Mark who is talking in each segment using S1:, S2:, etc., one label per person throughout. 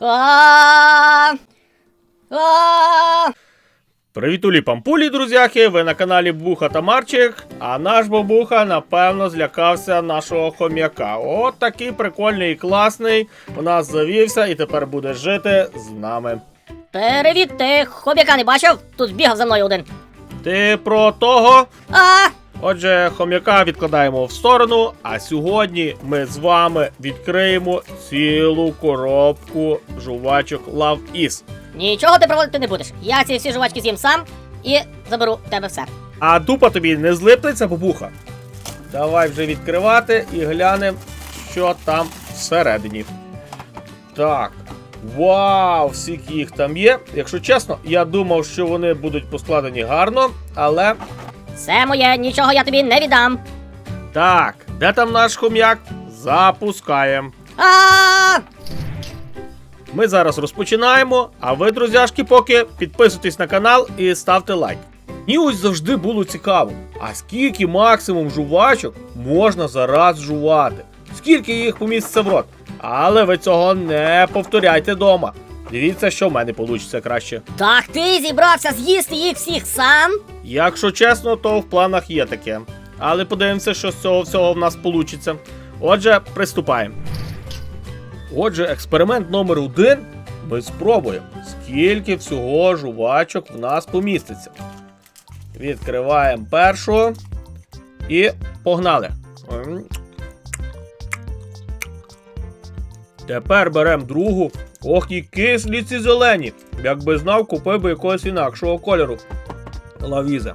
S1: А! А!
S2: Привітулі пампулі, друзяки! Ви на каналі Буха та Марчик. А наш бабуха, напевно, злякався нашого хом'яка. От такий прикольний і класний. У нас завівся і тепер буде жити з нами.
S1: Привіт, ти хобяка не бачив? Тут бігав за мною один.
S2: Ти про того?
S1: А!
S2: Отже, хом'яка відкладаємо в сторону. А сьогодні ми з вами відкриємо цілу коробку жувачок Love Is.
S1: Нічого ти проводити не будеш. Я ці всі жувачки з'їм сам і заберу в тебе все.
S2: А дупа тобі не злипнеться, бабуха? Давай вже відкривати і глянемо, що там всередині. Так. Вау, скільки їх там є. Якщо чесно, я думав, що вони будуть поскладені гарно, але.
S1: Все моє, нічого я тобі не віддам.
S2: Так, де там наш хом'як? Запускаємо.
S1: А!
S2: Ми зараз розпочинаємо, а ви, друзяшки, поки підписуйтесь на канал і ставте лайк. Мені ось завжди було цікаво, а скільки максимум жувачок можна зараз жувати? Скільки їх поміститься в рот? Але ви цього не повторяйте вдома. Дивіться, що в мене вийде краще.
S1: Так ти зібрався з'їсти їх всіх сам?
S2: Якщо чесно, то в планах є таке. Але подивимося, що з цього всього в нас вийде. Отже, приступаємо. Отже, експеримент номер один. Ми спробуємо, скільки всього жувачок в нас поміститься. Відкриваємо першу і погнали. Тепер беремо другу. Ох, і кислі ці зелені. Якби знав, купив би якогось інакшого кольору. Лавізе.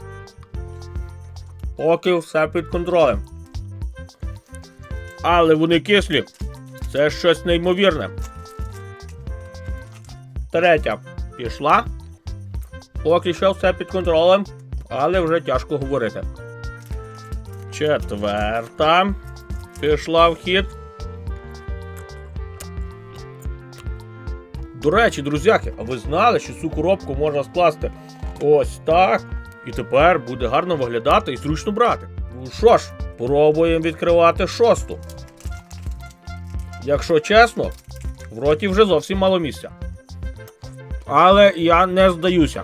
S2: Поки все під контролем. Але вони кислі. Це щось неймовірне. Третя пішла. Поки що все під контролем, але вже тяжко говорити. Четверта пішла в хід. До речі, друзяки, а ви знали, що цю коробку можна скласти ось так. І тепер буде гарно виглядати і зручно брати. Ну що ж, пробуємо відкривати шосту. Якщо чесно, в роті вже зовсім мало місця. Але я не здаюся.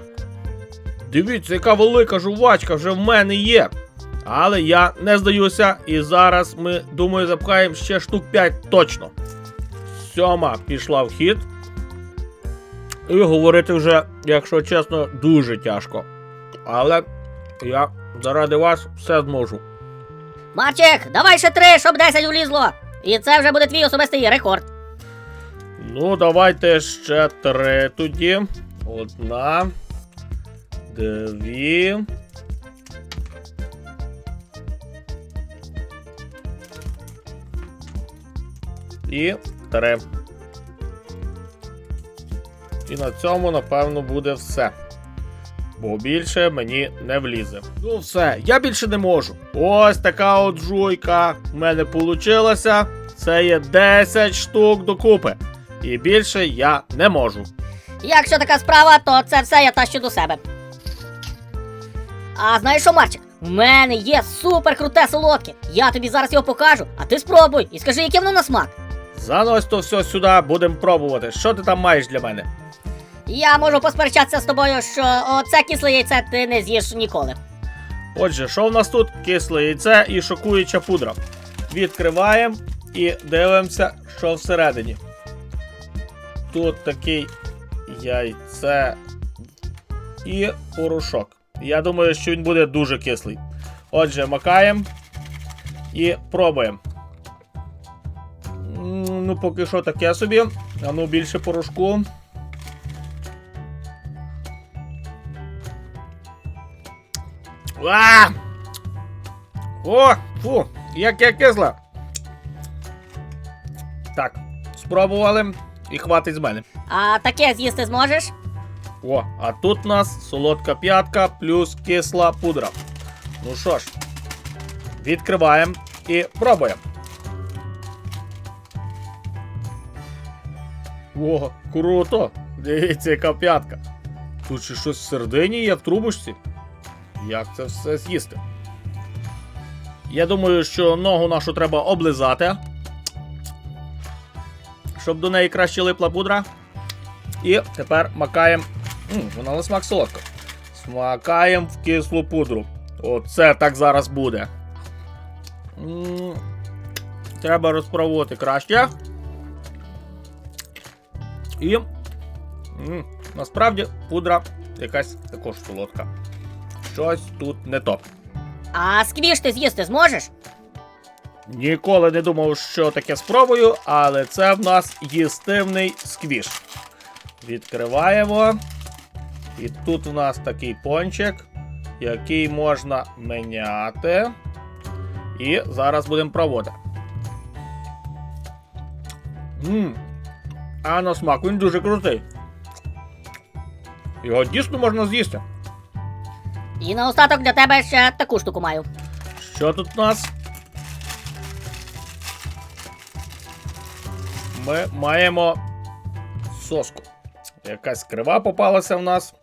S2: Дивіться, яка велика жувачка вже в мене є. Але я не здаюся, і зараз ми, думаю, запхаємо ще штук 5 точно. Сьома пішла в хід. І говорити вже, якщо чесно, дуже тяжко. Але я заради вас все зможу.
S1: Марчик, давай ще три, щоб 10 влізло. І це вже буде твій особистий рекорд.
S2: Ну, давайте ще три тоді. Одна. Дві. І три. І на цьому, напевно, буде все. Бо більше мені не влізе. Ну все, я більше не можу. Ось така от жуйка в мене получилася. Це є 10 штук докупи. І більше я не можу.
S1: Якщо така справа, то це все я тащу до себе. А знаєш що, Марчик? У мене є супер круте солодке. Я тобі зараз його покажу, а ти спробуй і скажи, яке воно на смак.
S2: Занось то все сюди, будемо пробувати. Що ти там маєш для мене?
S1: Я можу посперечатися з тобою, що оце кисле яйце ти не з'їш ніколи.
S2: Отже, що в нас тут? Кисле яйце і шокуюча пудра. Відкриваємо і дивимося, що всередині. Тут такий яйце і порошок. Я думаю, що він буде дуже кислий. Отже, макаємо і пробуємо. Ну, поки що таке собі. А ну більше порошку. А! О, фу, як я кисла. Так, спробували і хватить з мене.
S1: А таке з'їсти зможеш?
S2: О, а тут у нас солодка п'ятка плюс кисла пудра. Ну що ж, відкриваємо і пробуємо. О, круто! Дивіться, яка п'ятка. Тут ще щось всередині є в трубочці. Як це все з'їсти? Я думаю, що ногу нашу треба облизати. Щоб до неї краще липла пудра. І тепер макаємо. Вона на смак солодка. Смакаємо в кислу пудру. Оце так зараз буде. Треба розпробувати краще. І. Насправді пудра якась також солодка. Щось тут не то.
S1: А сквіш ти з'їсти зможеш?
S2: Ніколи не думав, що таке спробую, але це в нас їстивний сквіш. Відкриваємо. І тут у нас такий пончик, який можна міняти. І зараз будемо пробувати. Мм. А на смак він дуже крутий. Його дійсно можна з'їсти.
S1: І наостаток для тебе ще таку штуку маю.
S2: Що тут у нас? Ми маємо соску. Якась крива попалася в нас.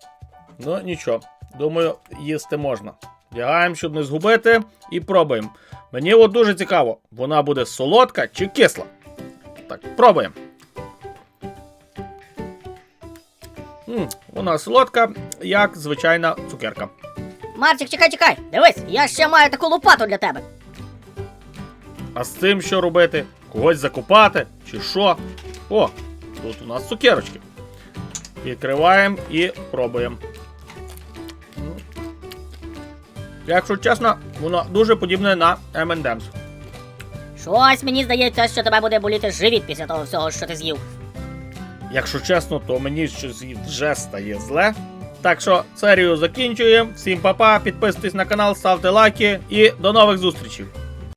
S2: Ну, нічого. Думаю, їсти можна. Вдягаємо, щоб не згубити, і пробуємо. Мені от дуже цікаво, вона буде солодка чи кисла. Так, пробуємо. м вона солодка, як звичайна цукерка.
S1: Марчик, чекай, чекай. Дивись, я ще маю таку лопату для тебе.
S2: А з цим що робити? Когось закопати? Чи що? О, тут у нас цукерочки. Відкриваємо і пробуємо. Якщо чесно, воно дуже подібне на M&M's.
S1: Щось мені здається, що тебе буде боліти живіт після того всього, що ти з'їв.
S2: Якщо чесно, то мені щось вже стає зле. Так що серію закінчуємо. Всім па-па, підписуйтесь на канал, ставте лайки і до нових зустрічей.